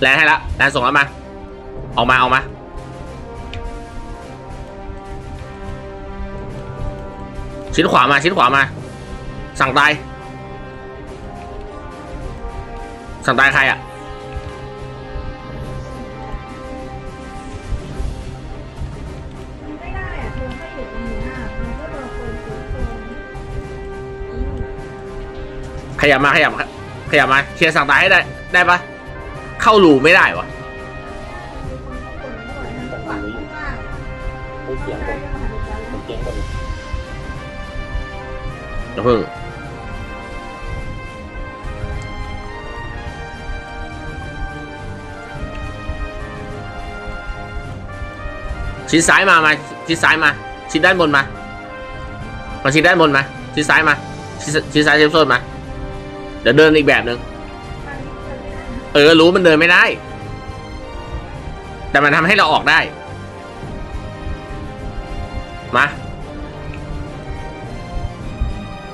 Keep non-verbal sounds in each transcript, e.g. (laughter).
แลนให้ละแลนส่งแล้วมา ออกมาออกมาชิ้นขวามาชิ้นขวามา สั่งตายสั่งตายใครอะไม่ได้อะเธอให้อยู่ตรงนี้อะมันก็โดนคนคนขยับมาขยับมาขยับมาเคลียร์สั่งตายให้ได้ได้ปะ เข้ารูไม่ได้วะไม่เสียงผมผมเสียงผมอย่าเพิ่งชิดซ้ายมามาชิดซ้ายมา ชิดด้านบนมา มาชิดด้านบนมา ชิดซ้ายมา ชิดซ้ายเซฟโซนมา เดี๋ยวเดินอีกแบบหนึ่ง เออรู้มันเดินไม่ได้ แต่มันทำให้เราออกได้ มา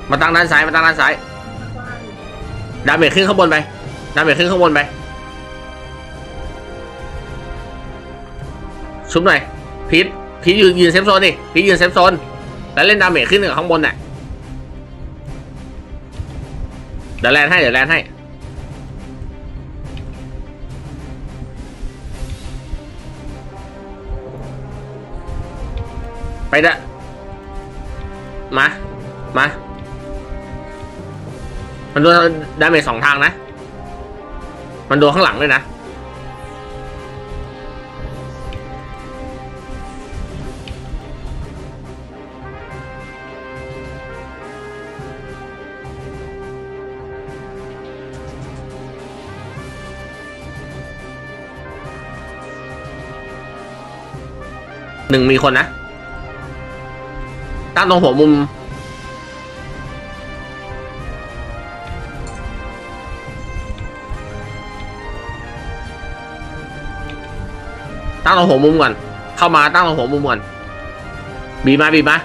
มาตั้งด้านซ้ายมาตั้งด้านซ้ายดาเมจขึ้นข้างบนไปดาเมจขึ้นข้างบนไปชุบหน่อยพีทพีทยืนยืนเซฟโซนดิพีทยืนเซฟโซนแล้วเล่นดาเมจขึ้นกับข้างบนน่ะเดี๋ยวแลนให้เดี๋ยวแลนให้ ไปเด้มา มา มันโดนดาเมจสองทางนะ มันโดนข้างหลังด้วยนะ หนึ่งมีคนนะ ตั้งตรงหัวมุม ตั้งตรงหัวมุมก่อน เข้ามาตั้งตรงหัวมุมก่อน บีมาบีมา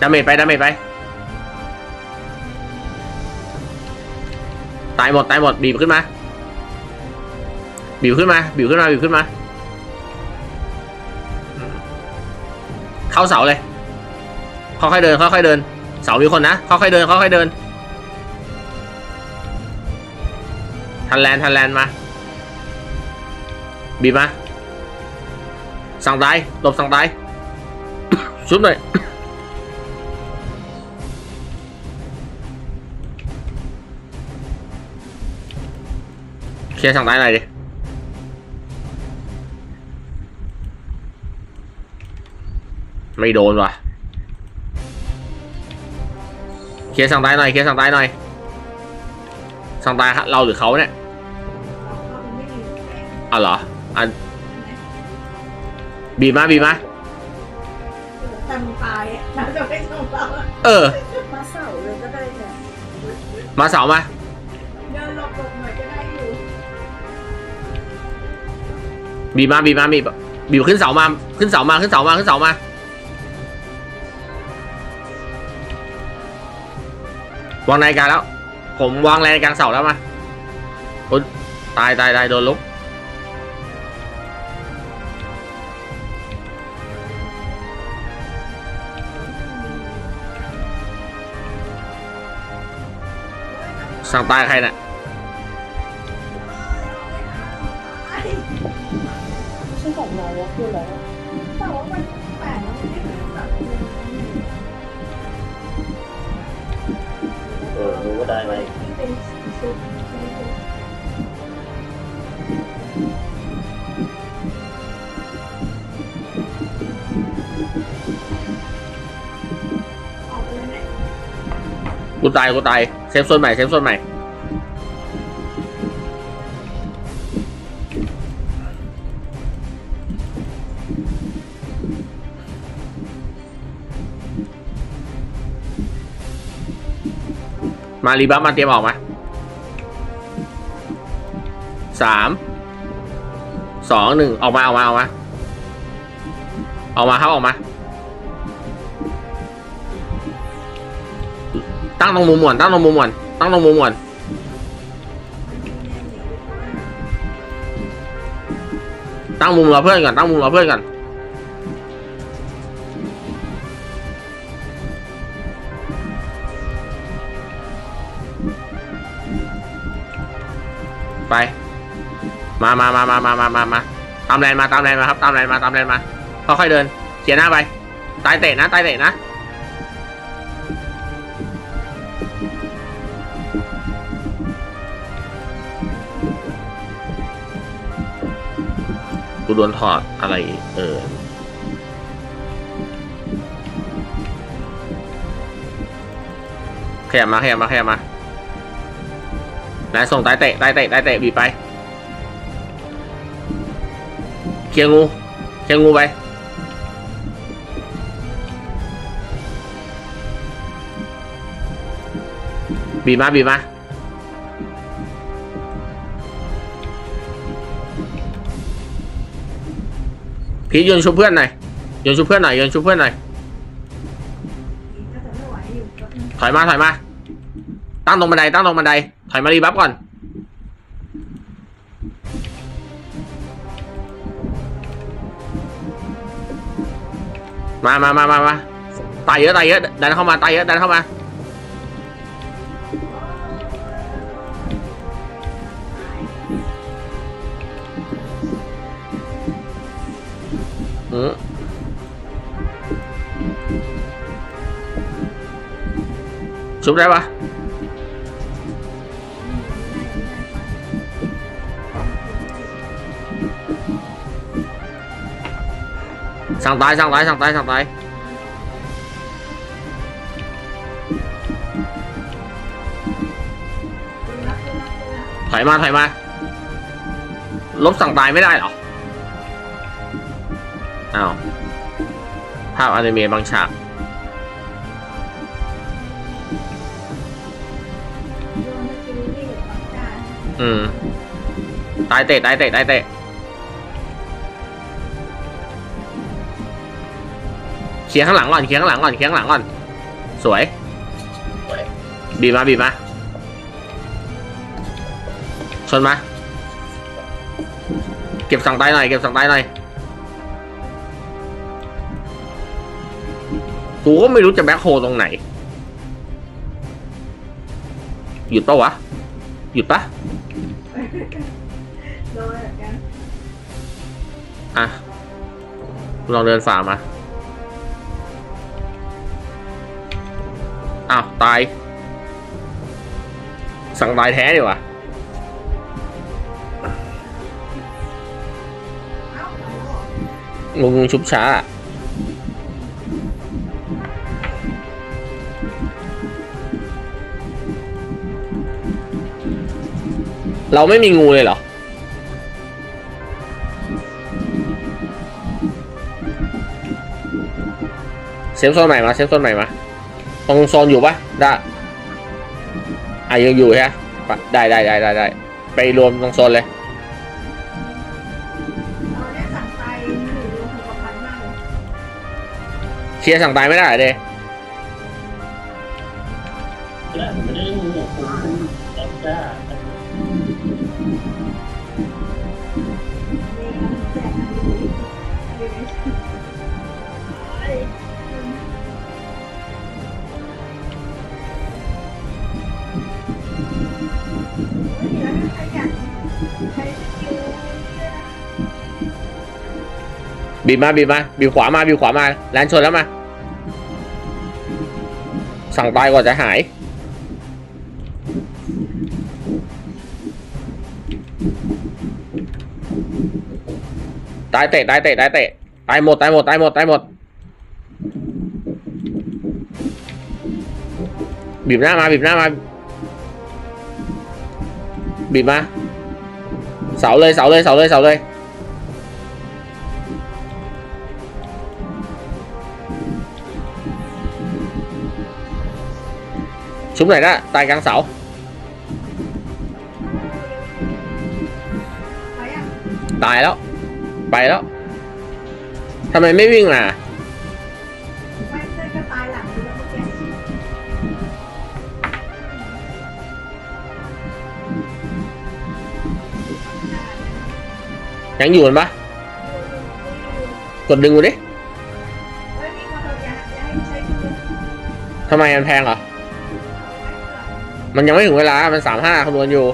ดาเมจไปดาเมจไป ตายหมดตายหมดบีบขึ้นมา บีบขึ้นมา บีบขึ้นมาบีบขึ้นมา เข้าเสาเลย ค่อยๆเดินค่อยๆเดิน เสามีคนนะค่อยๆเดินค่อยๆเดิน ทันแลนทันแลนมาบีบมาสั่งตายหลบสั่งตายชุบหน่อยเคลียร์สั่งตายหน่อยดิไม่โดนว่ะ เคียสั่งตายหน่อยเคียสั่งตายหน่อยสั่งตายเราหรือเขาเนี่ยอ๋อเหรออันบีบมาบีบมาทำตายอะเราจะไม่ส่งเราเออ มาเสาเลยก็ได้เนี่ยมาเสามาเดินหลบหลบหน่อยก็ได้อยู่บีบมาบีบมาบีบบีบขึ้นเสามาขึ้นเสามาขึ้นเสามาขึ้นเสามา วางนาฬิกาแล้ว ผมวางนาฬิกาเสาแล้วมาโอ๊ยตายตายตายโดนลุกสั่งตายใครน่ะ กูตายกูตายเซฟโซนใหม่เซฟโซนใหม่มารีบัฟมาเตรียมออกมาสามสองหนึ่งออกมาออกมาออกมาออกมาครับออกมา ตั้งตรงมุมก่อนตั้งตรงมุมก่อนตั้งตรงมุมก่อนตั้งมุมรอเพื่อนก่อนตั้งมุมรอเพื่อนก่อนไปมามามามามามามามาตามแลนมาตามแลนมาครับตามแลนมาตามแลนมาค่อยๆเดินเขียนหน้าไปตายเตะนะตายเตะนะ โดนถอดอะไรเออขยับมาขยับมาขยับมาไหนส่งตายเตะตายเตะตายเตะบีไป เคลียร์งู เคลียร์งูไป บีมาบีมา พีทโยนชุบเพื่อนหน่อยโยนชุบเพื่อนหน่อยโยนชุบเพื่อนหน่อยถอยมาถอยมา ตั้งตรงบันไดตั้งตรงบันไดถอยมารีบัฟก่อนมามามามามาตายเยอะตายเยอะดันเข้ามาตายเยอะดันเข้ามา อืมชุบได้ปะสั่งตายสั่งตายสั่งตายสั่งตายถอยมาถอยมาลบสั่งตายไม่ได้เหรอ ภาพอนิเมะบางฉากอืม ตายเตะตายเตะตายเตะเคลียร์ข้างหลังก่อนเคลียร์ข้างหลังก่อนเคลียร์ข้างหลังก่อน สวย บีบมาบีบมา ชนมา เก็บสั่งตายหน่อย เก็บสั่งตายหน่อย กูก็ไม่รู้จะแบ็คโฮตรงไหน หยุดปะวะ หยุดปะโดนเหมือนกันอะลองเดินฝ่ามา อ้าว ตาย สั่งตายแท้ดีวะเอ้าไปแล้วเหรอมึงชุบช้า เราไม่มีงูเลยเหรอ เซฟโซนใหม่มา เซฟโซนใหม่มาตรงโซนอยู่ปะได้อะยังอยู่ใช่ไหมปะได้ได้ได้ได้ได้ไปรวมตรงโซนเลยตอนเนี้ยสั่งไตอยู่รวมหกพันมากเลยเคลียร์สั่งตายไม่ได้เหรอเดแล้วผมไม่ได้งูผมแล้วจ้ามีแจกอันนี้อันนี้ไอ้ไม่มีแล้วใครอยา บีบมาบีบมาบีบขวามาบีบขวามาแลนชนแล้วมา สั่งตายก่อนจะหาย tái tệ tái tệ tái tệ. Tái một tái một tái một tái một. Bịp ra mà bịp ra mà bịp mà sáu lên sáu lên sáu lên sáu lên súng này đó, tay găng sáu. Tài đó ไปแล้วทำไมไม่วิ่งล่ะยังอยู่กันปะกดดึงกูดิทำไมมันแพงเหรอ มันยังไม่ถึงเวลา มันสามห้าคำนวณอยู่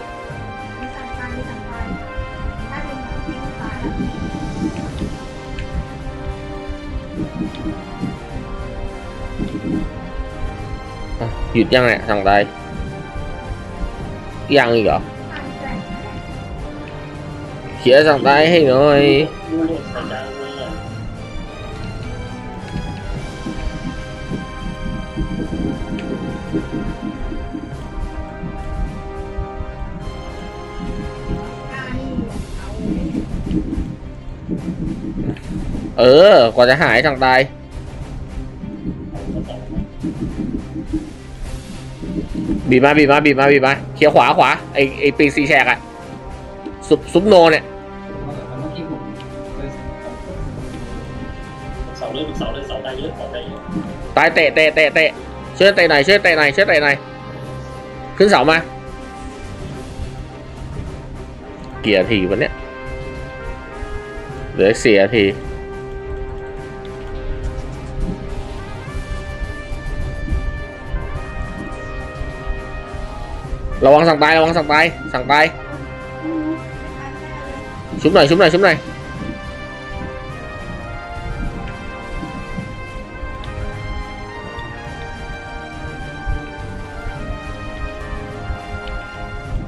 chịu chăng nè thằng đây. Cái ăn gì vậy? Chĩa thằng tay hay rồi ừ quả giá hải thằng tay บีบมาบีบมาบีบมาบีบมาเคลียร์ขวาขวาไอไอปีกซีแฉกอะซุปซุปโนเนี่ยเสาเลยเสาเลยเสาได้เยอะเสาได้เยอะตายเตะเตะเตะเตะช่วยเตะหน่อยช่วยเตะหน่อยช่วยเตะหน่อยขึ้นเสามา เกียร์ทีวันเนี้ยเหลือเสียที ระวังสั่งตายระวังสั่งตายสั่งตายไม่รู้ไม่ทันแน่เลยชุบหน่อยชุบหน่อยชุบหน่อย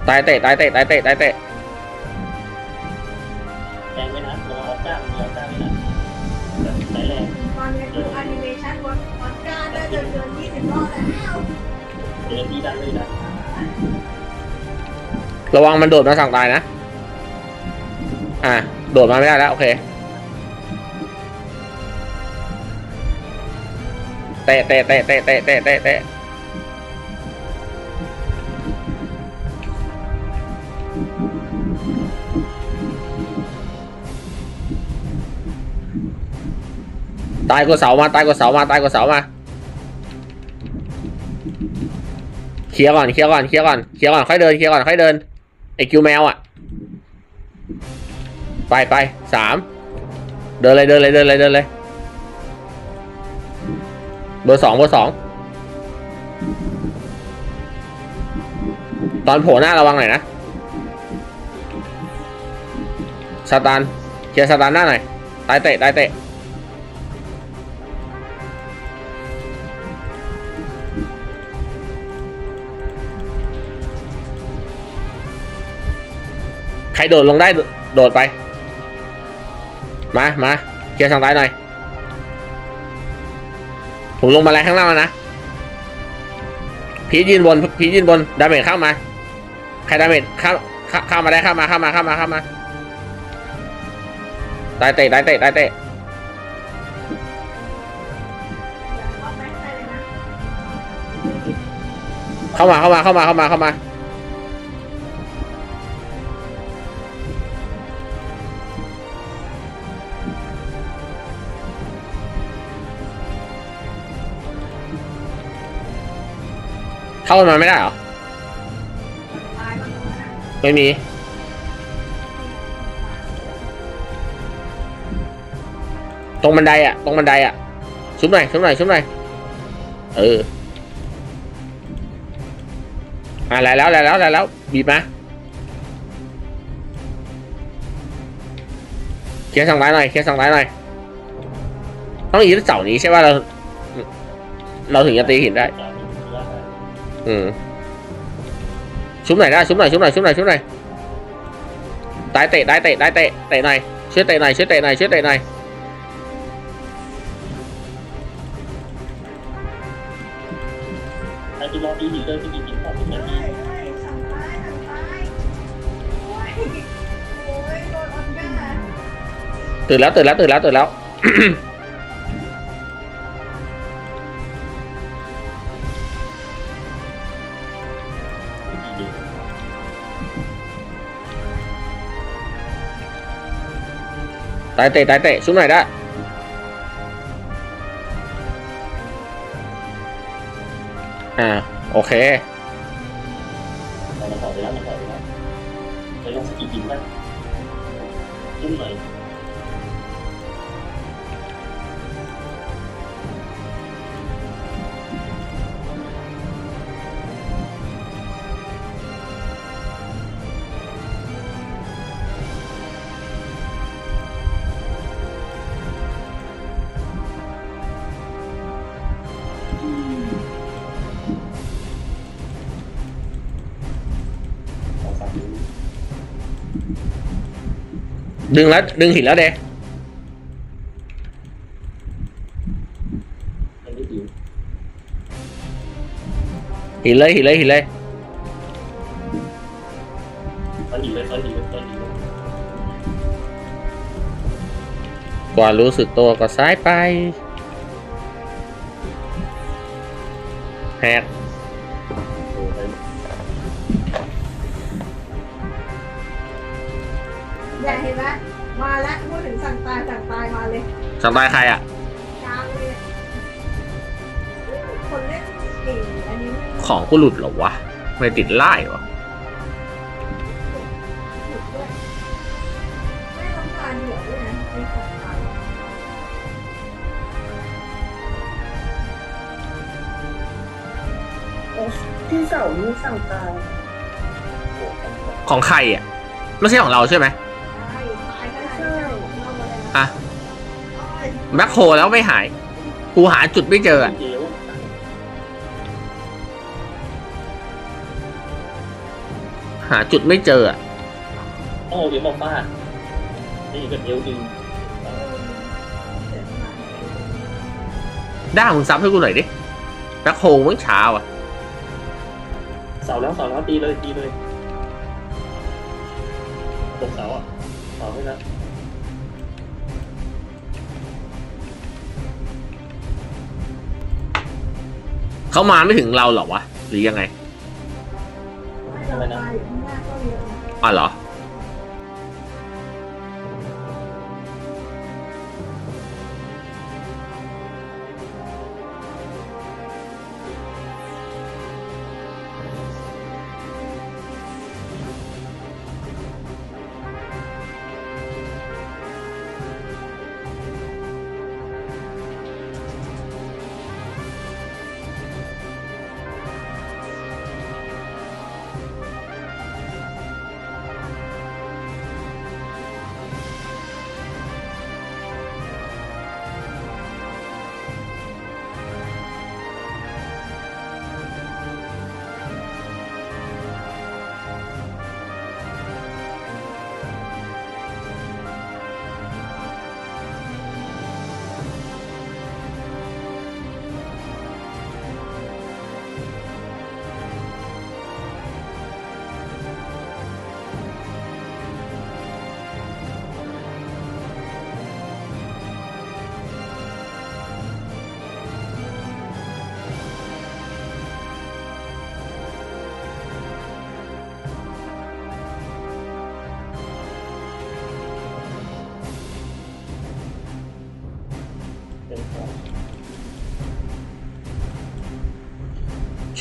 ตายเตะตายเตะตายเตะตายเตะแรงไว้นะระวังออกก้ามีออกก้าไว้นะใส่แรงตอนนี้คือแอนิเมชันวัดวัดการได้เกินเกินยี่สิบรอบแล้วเดี๋ยวตีดันเลยนะ ระวังมันโดดมาสั่งตายนะ อะ โดดมาไม่ได้แล้ว โอเค เตะเตะเตะเตะเตะเตะเตะเตะตายกว่าเสามา ตายกว่าเสามา ตายกว่าเสามา เคลียร์ก่อน เคลียร์ก่อน เคลียร์ก่อน เคลียร์ก่อน ค่อยเดิน เคลียร์ก่อน ค่อยเดิน ไอคิวแมวอะ ไปไปสามเดินเลยเดินเลยเดินเลยเดินเลยเบอร์สองเบอร์สองตอนโผล่หน้าระวังหน่อยนะสตาร์นเคลียร์สตาร์นหน้าหน่อยตายเตะตายเตะ ใครโดดลงได้โดดไป มามาเคลียร์ทางซ้ายหน่อย ผมลงมาแล้วข้างล่างแล้วนะ พียืนบน พียืนบน ดาเมจเข้ามา ใครดาเมจเข้าเข้ามาได้เข้ามาเข้ามาเข้ามาเข้ามา ตายเตะตายเตะตายเตะรอบแม่งไปเลยนะเข้ามาเข้ามาเข้ามาเข้ามาเข้ามา เข้ามาไม่ได้เหรอะไม่มี ตรงบันไดอะตรงบันไดอะชุบหน่อยชุบหน่อยชุบหน่อยเอออะแล้วแล้วแล้วแล้วแล้วบีบมาเคลียร์สั่งร้ายหน่อยเคลียร์สั่งร้ายหน่อยต้องยืดเสานี้ใช่ป่ะเรา เราถึงจะตีหินได้ ừ. súng này ra, súng này súng này súng này súng này. Tái tệ tái tệ tái tệ. Tệ này chết tệ này chết tệ này chết tệ này. Từ lão từ lão từ lão từ lão (clears throat) (clears throat) tái tệ tái tệ xuống này đã. À ok. ดึงแล้ว ดึงหินแล้วเดมันไม่ดีหินเลยหินเลยหินเลยตอนเลยตอนเลยตอนดีเลยกว่ารู้สึกตัวก็ซ้ายไปแหก อย่าเห็นไหมมาแล้วพูดถึงสั่งตายสั่งตายมาเลยสังตายใครอะกลางเลยคนเล่นเก่งอันนี้ไม่ของกูหลุดเหรอวะไม่ติดไล่วะถูกด้วยไม่ต้องการเหลือด้วยนะมีของขายที่เสานี้สั่งตายของใครอะไม่ใช่ของเราใช่ไหม แบ็คโฮแล้วไม่หาย กูหาจุดไม่เจออะเจียวหาจุดไม่เจออะโอ้เดี๋ยวมาฟาดนี่กับเอวดึงเออเสียสมาธิด้ามึงซับให้กูหน่อยดิแบ็คโฮเมื่อเช้าอะเสาแล้วเสาแล้วตีเลยตีเลย เขามาไม่ถึงเราเหรอวะ หรือยังไงไม่เราตายอยู่ข้างหน้าก็เยอะนะอ๋อเหรอ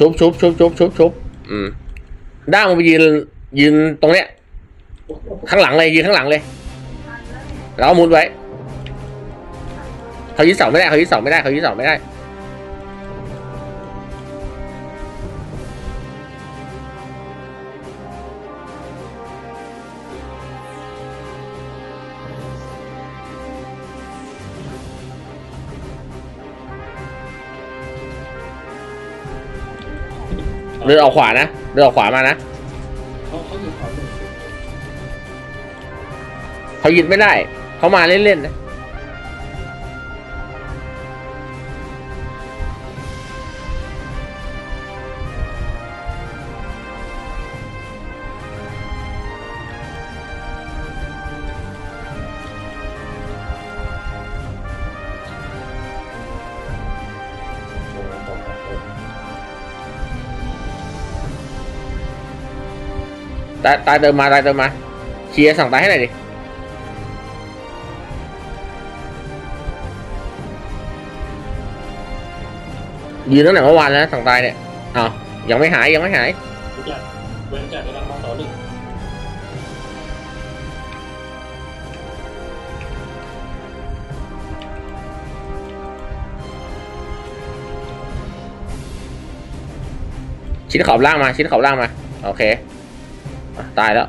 ชุบชุบชุบชุบชุบชุบอืมด้ามึงไปยืนยืนตรงเนี้ย ข้างหลังเลยยืนข้างหลังเลยทันแล้วเนี่ยแล้วเอามุดไว้เขายึดเสาไม่ได้เขายึดเสาไม่ได้เขายึดเสาไม่ได้ เดินออกขวานะ เดินออกขวามานะเขาเขาอยู่ขวามือเขายึดไม่ได้ เขามาเล่นๆนะ ตายตายเติมมาตายเติมมาเคลียร์สั่งตายให้หน่อยดิยืนตั้งแต่เมื่อวานแล้วสั่งตายเนี่ยอ้าวยังไม่หายยังไม่หายเว้นจากกำลังมาต่อหนึ่งชิ้นขอบล่างมาชิ้นขอบล่างมา โอเค tài đó.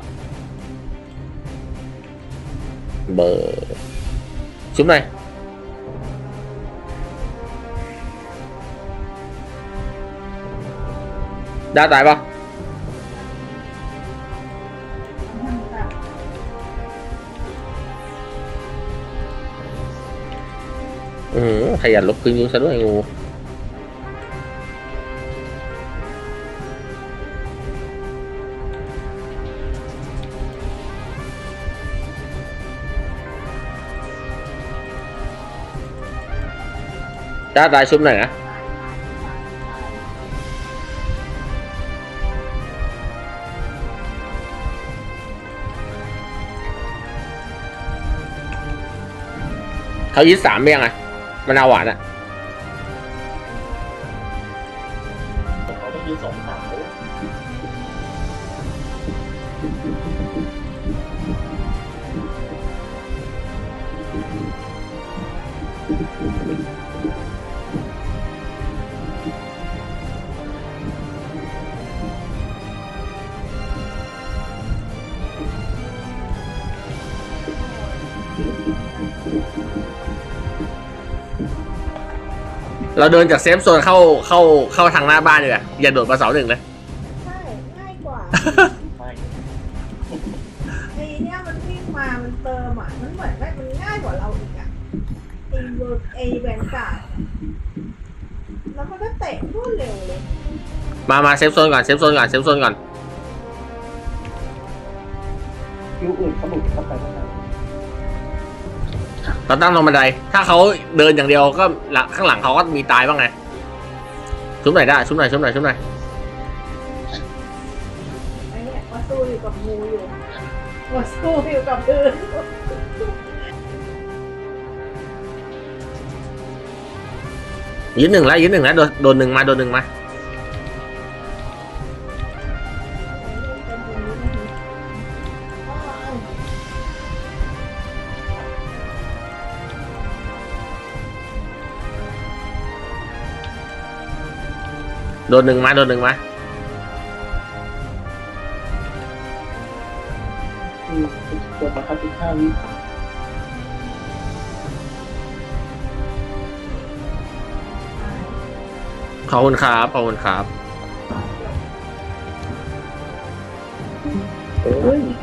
Bờ. Xuống này đa tài không ừ hay là lúc kinh doanh sao đúng là ngu. ด้าตายปะมันแบบอืมขยันลบคืนยูซะด้วยงูจ้ายชุบหน่อยนะเขายึดสามเบี้ยงไงมันาหวานอะ เราเดินจากเซฟโซนเข้าเข้าเข้าทางหน้าบ้านดีกว่าอย่าโดดมาเสาหนึ่งเลย ใช่ง่ายกว่าไม่ไอ้เนี่ยมันวิ่งมามันเติมอะมันเหมือนว่ามันง่ายกว่าเราอีกอะไอ้เวอร์ไอ้แวนการ์ดแล้วมันก็เตะรวดเร็วเลยมามาเซฟโซนก่อนเซฟโซนก่อนเซฟโซนก่อนคิวอื่นเขาหลุดเข้าไปข้างใน เราตั้งตรงบันได ถ้าเขาเดินอย่างเดียวก็หลังข้างหลังเขาก็มีตายบ้างไง ชุบหน่อยได้ ชุบหน่อย ชุบหน่อย ชุบหน่อยไอ้เนี่ยมาสู้อยู่กับงูอยู่มาสู้อยู่กับอื่นยืนหนึ่งแล้วยืนหนึ่งแล้วโดนโดนหนึ่งมา โดนหนึ่งมา ดนหนึ่งมาโดนหนึ่งมาอืมตัวมาคับสิบห้าวิขอบคุณครับขอบคุณครับ เอ้ยนิดเดียว